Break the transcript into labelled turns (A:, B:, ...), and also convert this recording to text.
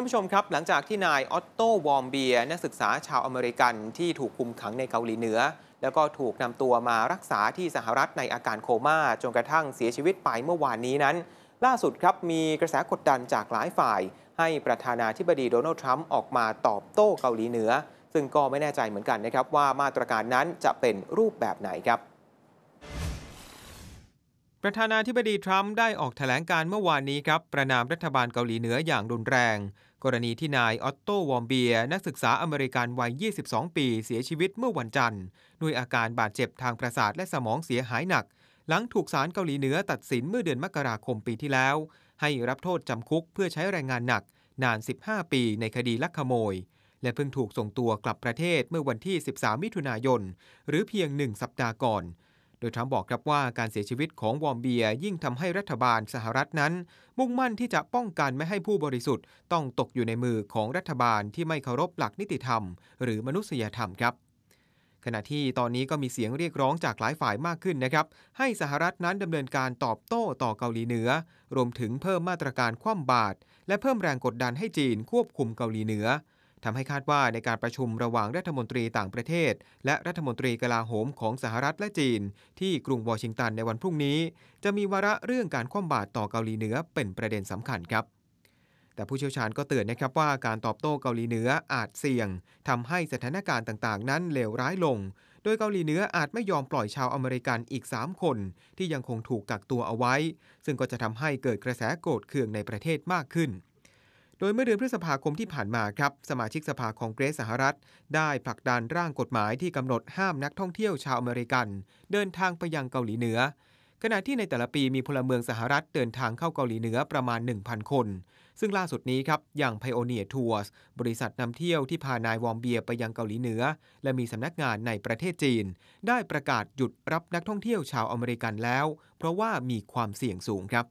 A: านผู้ชมครับ หลังจากที่นายออตโตวอร์มเบียนักศึกษาชาวอเมริกันที่ถูกคุมขังในเกาหลีเหนือ แล้วก็ถูกนำตัวมารักษาที่สหรัฐในอาการโคม่าจนกระทั่งเสียชีวิตไปเมื่อวานนี้นั้น ล่าสุดครับมีกระแสกดดันจากหลายฝ่าย ให้ประธานาธิบดีโดนัลด์ทรัมป์ออกมาตอบโต้เกาหลีเหนือ ซึ่งก็ไม่แน่ใจเหมือนกันนะครับว่ามาตรการนั้นจะเป็นรูปแบบไหนครับ ประธานาธิบดีทรัมป์ได้ออกแถลงการเมื่อวานนี้ครับประนามรัฐบาลเกาหลีเหนืออย่างรุนแรง กรณีที่นายออตโตวอมเบีย นักศึกษาอเมริกันวัย 22 ปี เสียชีวิตเมื่อวันจันทร์ด้วยอาการบาดเจ็บทางประสาทและสมองเสียหายหนัก หลังถูกศาลเกาหลีเหนือตัดสินเมื่อเดือนมกราคมปีที่แล้ว ให้รับโทษจำคุกเพื่อใช้แรงงานหนัก นาน 15 ปีในคดีลักขโมย และเพิ่งถูกส่งตัวกลับประเทศเมื่อวันที่ 13 มิถุนายน หรือเพียงหนึ่งสัปดาห์ก่อน โดยทรัมป์บอกครับว่าการเสียชีวิตของวอมเบียยิ่งทำให้รัฐบาลสหรัฐนั้น มุ่งมั่นที่จะป้องกันไม่ให้ผู้บริสุทธิ์ ต้องตกอยู่ในมือของรัฐบาลที่ไม่เคารพหลักนิติธรรม หรือมนุษยธรรมครับขณะที่ตอนนี้ก็มีเสียงเรียกร้องจากหลายฝ่ายมากขึ้นนะครับ ให้สหรัฐนั้นดำเนินการตอบโต้ต่อเกาหลีเหนือ รวมถึงเพิ่มมาตรการคว่ำบาตรและเพิ่มแรงกดดันให้จีนควบคุมเกาหลีเหนือ ทำให้คาดว่าในการประชุมระหว่างรัฐมนตรีต่างประเทศ และรัฐมนตรีกลาโหมของสหรัฐและจีน ที่กรุงวอชิงตันในวันพรุ่งนี้ จะมีวาระเรื่องการคว่ำบาตรต่อเกาหลีเหนือเป็นประเด็นสำคัญครับ แต่ผู้เชี่ยวชาญก็เตือนนะครับว่าการตอบโต้เกาหลีเหนืออาจเสี่ยงทำให้สถานการณ์ต่างๆ นั้นเลวร้ายลง โดยเกาหลีเหนืออาจไม่ยอมปล่อยชาวอเมริกันอีก 3 คน ที่ยังคงถูกกักตัวเอาไว้ ซึ่งก็จะทำให้เกิดกระแสโกรธเคืองในประเทศมากขึ้น โดยเมื่อเดือนพฤษภาคมที่ผ่านมาครับสมาชิกสภาคองเกรสสหรัฐ ได้ผลักดันร่างกฎหมายที่กำหนดห้ามนักท่องเที่ยวชาวอเมริกัน เดินทางไปยังเกาหลีเหนือ ขณะที่ในแต่ละปีมีพลเมืองสหรัฐเดินทางเข้าเกาหลีเหนือประมาณ 1,000 คน ซึ่งล่าสุดนี้ครับอย่าง Pioneer Tours บริษัทนำเที่ยวที่พานายวอมเบียไปยังเกาหลีเหนือ และมีสำนักงานในประเทศจีน ได้ประกาศหยุดรับนักท่องเที่ยวชาวอเมริกันแล้ว เพราะว่ามีความเสี่ยงสูงครับ